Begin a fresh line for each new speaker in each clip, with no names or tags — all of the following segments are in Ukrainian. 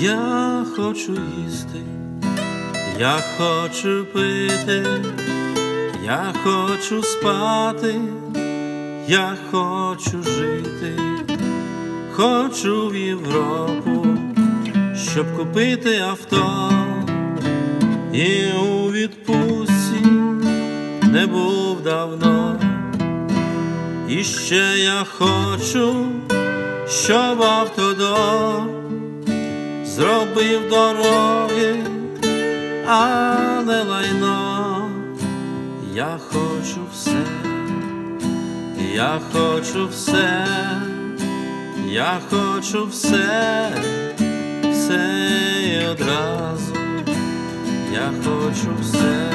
Я хочу їсти, я хочу пити, я хочу спати, я хочу жити, хочу в Європу, щоб купити авто і у відпустці не був давно. І ще я хочу, щоб автодор зробив дороги, а не лайно. Я хочу все, я хочу все, я хочу все, все і одразу. Я хочу все,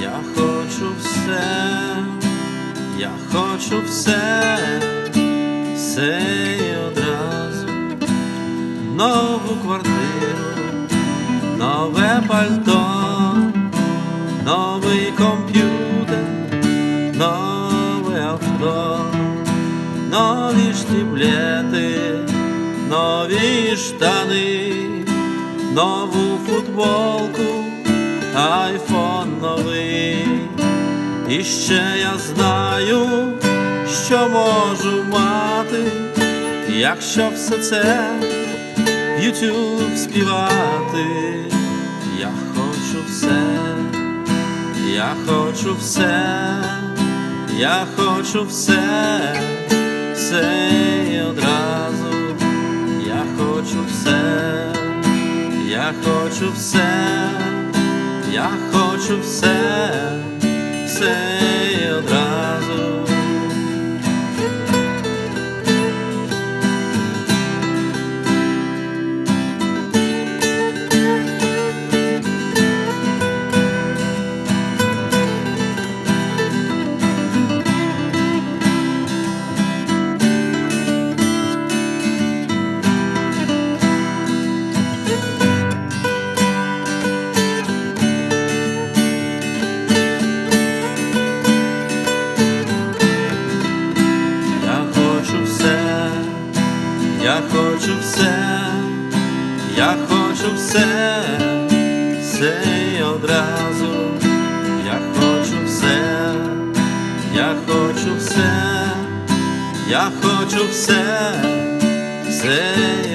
я хочу все, я хочу все, все нову квартиру, нове пальто, новий комп'ютер, нове авто, нові штиблети, нові штани, нову футболку, айфон новий. І ще я знаю, що можу мати, якщо все це YouTube співати. Я хочу все, я хочу все, я хочу все, все і одразу. Я хочу все, я хочу все, я хочу все я хочу все, я хочу все, все і одразу. Я хочу все, я хочу все, я хочу все, все